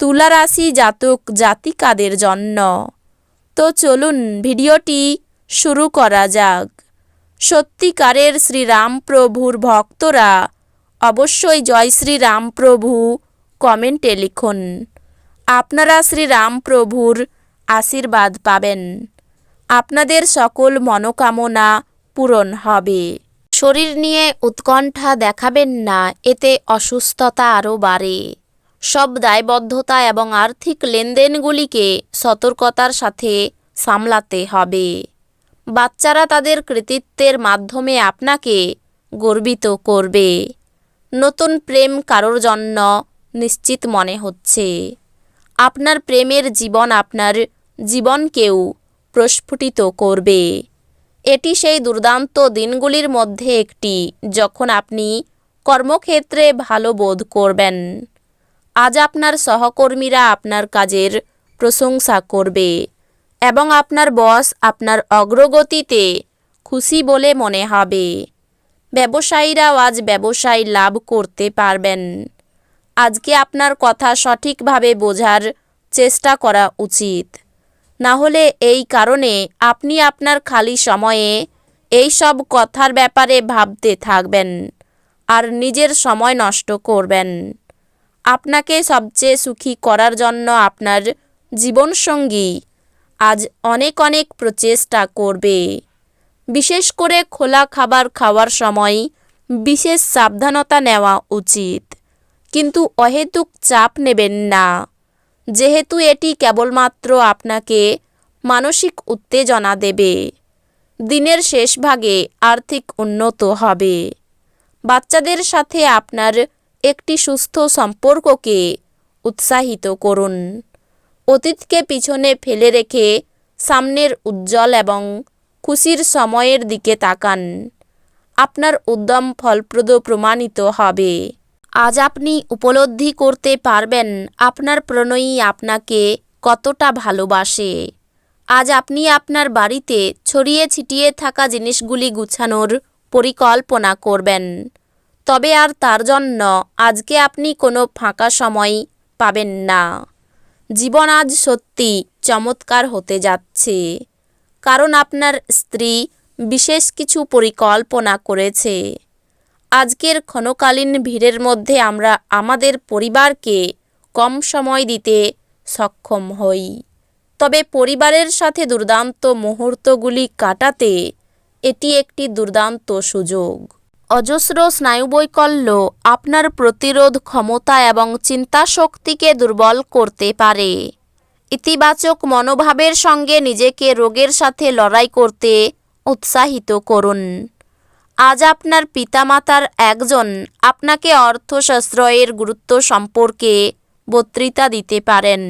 তুলা রাশি জাতক জাতিকাদের জন্য। তো চলুন ভিডিওটি শুরু করা যাক। সত্যিকারের শ্রীরামপ্রভুর ভক্তরা অবশ্যই জয় শ্রীরামপ্রভু কমেন্টে লিখুন। আপনারা শ্রীরামপ্রভুর আশীর্বাদ পাবেন। আপনাদের সকল মনোকামনা পূরণ হবে। শরীর নিয়ে উৎকণ্ঠা দেখাবেন না, এতে অসুস্থতা আরও বাড়ে। সব দায়বদ্ধতা এবং আর্থিক লেনদেনগুলিকে সতর্কতার সাথে সামলাতে হবে। বাচ্চারা তাদের কৃতিত্বের মাধ্যমে আপনাকে গর্বিত করবে। নতুন প্রেম কারোর জন্য নিশ্চিত মনে হচ্ছে। আপনার প্রেমের জীবন আপনার জীবনকেও প্রস্ফুটিত করবে। এটি সেই দুর্দান্ত দিনগুলির মধ্যে একটি, যখন আপনি কর্মক্ষেত্রে ভালো বোধ করবেন। আজ আপনার সহকর্মীরা আপনার কাজের প্রশংসা করবে এবং আপনার বস আপনার অগ্রগতিতে খুশি বলে মনে হবে। ব্যবসায়ীরাও আজ ব্যবসায় লাভ করতে পারবেন। আজকে আপনার কথা সঠিকভাবে বোঝার চেষ্টা করা উচিত। না হলে এই কারণে আপনি আপনার খালি সময়ে এই সব কথার ব্যাপারে ভাবতে থাকবেন আর নিজের সময় নষ্ট করবেন। আপনাকে সবচেয়ে সুখী করার জন্য আপনার জীবনসঙ্গী আজ অনেক অনেক প্রচেষ্টা করবে। বিশেষ করে খোলা খাবার খাওয়ার সময় বিশেষ সাবধানতা নেওয়া উচিত। কিন্তু অহেতুক চাপ নেবেন না। যেহেতু এটি কেবলমাত্র আপনাকে মানসিক উত্তেজনা দেবে। দিনের শেষ ভাগে আর্থিক উন্নত হবে। বাচ্চাদের সাথে আপনার একটি সুস্থ সম্পর্ককে উৎসাহিত করুন। অতীতকে পিছনে ফেলে রেখে সামনের উজ্জ্বল এবং খুশির সময়ের দিকে তাকান। আপনার উদ্যম ফলপ্রদ প্রমাণিত হবে। আজ আপনি উপলব্ধি করতে পারবেন আপনার প্রণয়ী আপনাকে কতটা ভালোবাসে। আজ আপনি আপনার বাড়িতে ছড়িয়ে ছিটিয়ে থাকা জিনিসগুলি গুছানোর পরিকল্পনা করবেন। তবে আর তার জন্য আজকে আপনি কোনো ফাঁকা সময় পাবেন না। জীবন আজ সত্যি চমৎকার হতে যাচ্ছে। কারণ আপনার স্ত্রী বিশেষ কিছু পরিকল্পনা করেছে। আজকের ক্ষণকালীন ভিড়ের মধ্যে আমরা আমাদের পরিবারকে কম সময় দিতে সক্ষম হই। তবে পরিবারের সাথে দুর্দান্ত মুহূর্তগুলি কাটাতে এটি একটি দুর্দান্ত সুযোগ। অজস্র স্নায়ুবৈকল্য আপনার প্রতিরোধ ক্ষমতা এবং চিন্তাশক্তিকে দুর্বল করতে পারে। ইতিবাচক মনোভাবের সঙ্গে নিজেকে রোগের সাথে লড়াই করতে উৎসাহিত করুন। আজ আপনার পিতামাতার একজন আপনাকে অর্থশাস্ত্রয়ের গুরুত্ব সম্পর্কে বক্তৃতা দিতে পারেন।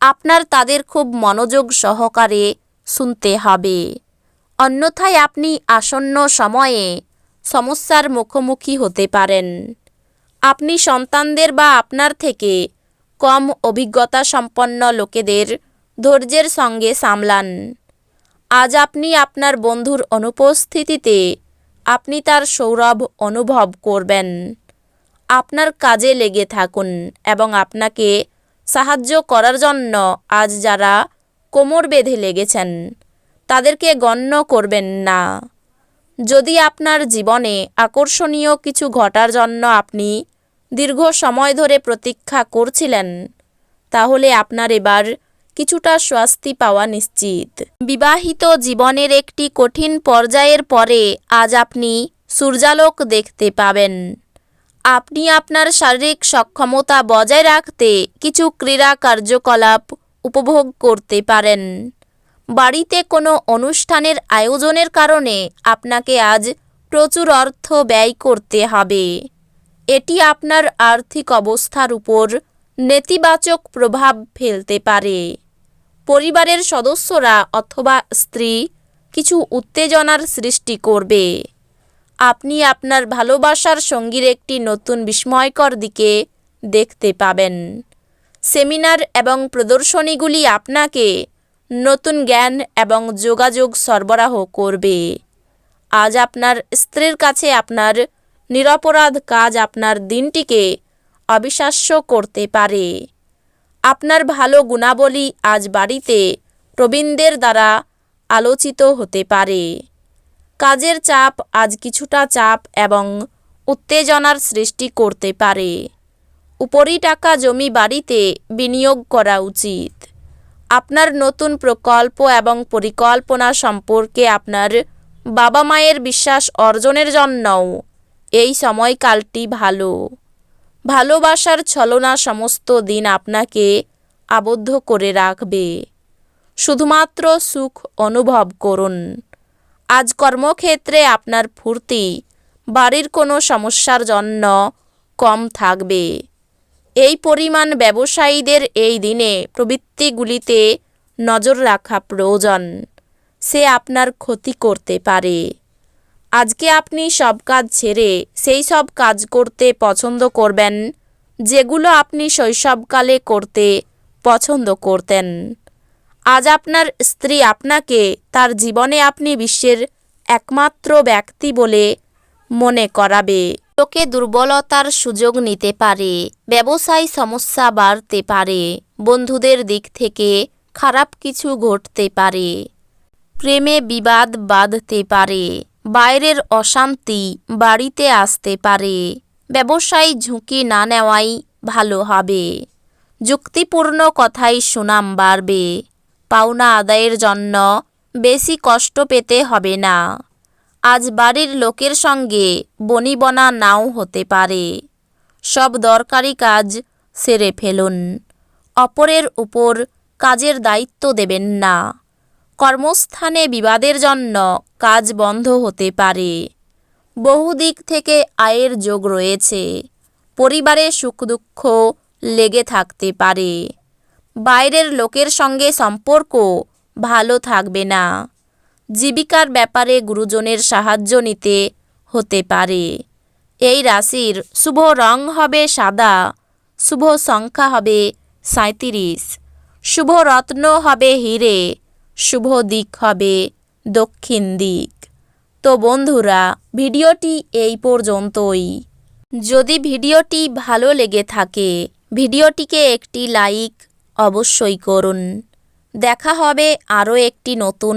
আপনার তাদের খুব মনোযোগ সহকারে শুনতে হবে। অন্যথায় আপনি আসন্ন সময়ে সমস্যার মুখোমুখি হতে পারেন। আপনি সন্তানদের বা আপনার থেকে কম অভিজ্ঞতা সম্পন্ন লোকেদের ধৈর্যের সঙ্গে সামলান। আজ আপনি আপনার বন্ধুর অনুপস্থিতিতে আপনি তার সৌরভ অনুভব করবেন। আপনার কাজে লেগে থাকুন এবং আপনাকে সাহায্য করার জন্য আজ যারা কোমর বেঁধে লেগেছেন, তাদেরকে গণ্য করবেন না। যদি আপনার জীবনে আকর্ষণীয় কিছু ঘটার জন্য আপনি দীর্ঘ সময় ধরে প্রতীক্ষা করছিলেন, তাহলে আপনার এবার কিছুটা স্বস্তি পাওয়া নিশ্চিত। বিবাহিত জীবনের একটি কঠিন পর্যায়ের পরে আজ আপনি সূর্যালোক দেখতে পাবেন। আপনি আপনার শারীরিক সক্ষমতা বজায় রাখতে কিছু ক্রীড়া কার্যকলাপ উপভোগ করতে পারেন। বাড়িতে কোনো অনুষ্ঠানের আয়োজনের কারণে আপনাকে আজ প্রচুর অর্থ ব্যয় করতে হবে। এটি আপনার আর্থিক অবস্থার উপর নেতিবাচক প্রভাব ফেলতে পারে। পরিবারের সদস্যরা অথবা স্ত্রী কিছু উত্তেজনার সৃষ্টি করবে। আপনি আপনার ভালোবাসার সঙ্গীর একটি নতুন বিস্ময়কর দিকে দেখতে পাবেন। সেমিনার এবং প্রদর্শনীগুলি আপনাকে নতুন জ্ঞান এবং যোগাযোগ সরবরাহ করবে। আজ আপনার স্ত্রীর কাছে আপনার নিরপরাধ কাজ আপনার দিনটিকে অবিশ্বাস্য করতে পারে। আপনার ভালো গুণাবলী আজ বাড়িতে প্রবীণদের দ্বারা আলোচিত হতে পারে। কাজের চাপ আজ কিছুটা চাপ এবং উত্তেজনার সৃষ্টি করতে পারে। উপরি টাকা জমি বাড়িতে বিনিয়োগ করা উচিত। আপনার নতুন প্রকল্প এবং পরিকল্পনা সম্পর্কে আপনার বাবা মায়ের বিশ্বাস অর্জনের জন্যও এই সময়কালটি ভালো। ভালোবাসার ছলনা সমস্ত দিন আপনাকে আবদ্ধ করে রাখবে। শুধুমাত্র সুখ অনুভব করুন। আজ কর্মক্ষেত্রে আপনার ফুর্তি, বাড়ির কোনো সমস্যার জন্য কম থাকবে। এই পরিমাণ ব্যবসায়ীদের এই দিনে প্রবৃত্তিগুলিতে নজর রাখা প্রয়োজন। সে আপনার ক্ষতি করতে পারে। আজকে আপনি সব কাজ ছেড়ে সেই সব কাজ করতে পছন্দ করবেন, যেগুলো আপনি শৈশবকালে করতে পছন্দ করতেন। আজ আপনার স্ত্রী আপনাকে তার জীবনে আপনি বিশ্বের একমাত্র ব্যক্তি বলে মনে করাবে। লোকে দুর্বলতার সুযোগ নিতে পারে, ব্যবসায় সমস্যা বাড়তে পারে, বন্ধুদের দিক থেকে খারাপ কিছু ঘটতে পারে, প্রেমে বিবাদ বাঁধতে পারে, বাইরের অশান্তি বাড়িতে আসতে পারে, ব্যবসায় ঝুঁকি না নেওয়াই ভালো হবে। যুক্তিপূর্ণ কথাই সুনাম বাড়বে, পাওনা আদায়ের জন্য বেশি কষ্ট পেতে হবে না। আজ বাড়ির লোকের সঙ্গে বনিবনা নাও হতে পারে। সব দরকারি কাজ সেরে ফেলুন, অপরের উপর কাজের দায়িত্ব দেবেন না। কর্মস্থানে বিবাদের জন্য কাজ বন্ধ হতে পারে। বহু দিক থেকে আয়ের যোগ রয়েছে, পরিবারে সুখ দুঃখ লেগে থাকতে পারে। বাইরের লোকের সঙ্গে সম্পর্ক ভালো থাকবে না। জীবিকার ব্যাপারে গুরুজনের সাহায্য নিতে হতে পারে। এই রাশির শুভ রং হবে সাদা, শুভ সংখ্যা হবে সাঁত্রিশ শুভ রত্ন হবে হিরে, শুভ দিক হবে দক্ষিণ দিক। তো বন্ধুরা, ভিডিওটি এই পর্যন্তই। যদি ভিডিওটি ভালো লেগে থাকে, ভিডিওটিকে একটি লাইক অবশ্যই করুন। দেখা হবে আরও একটি নতুন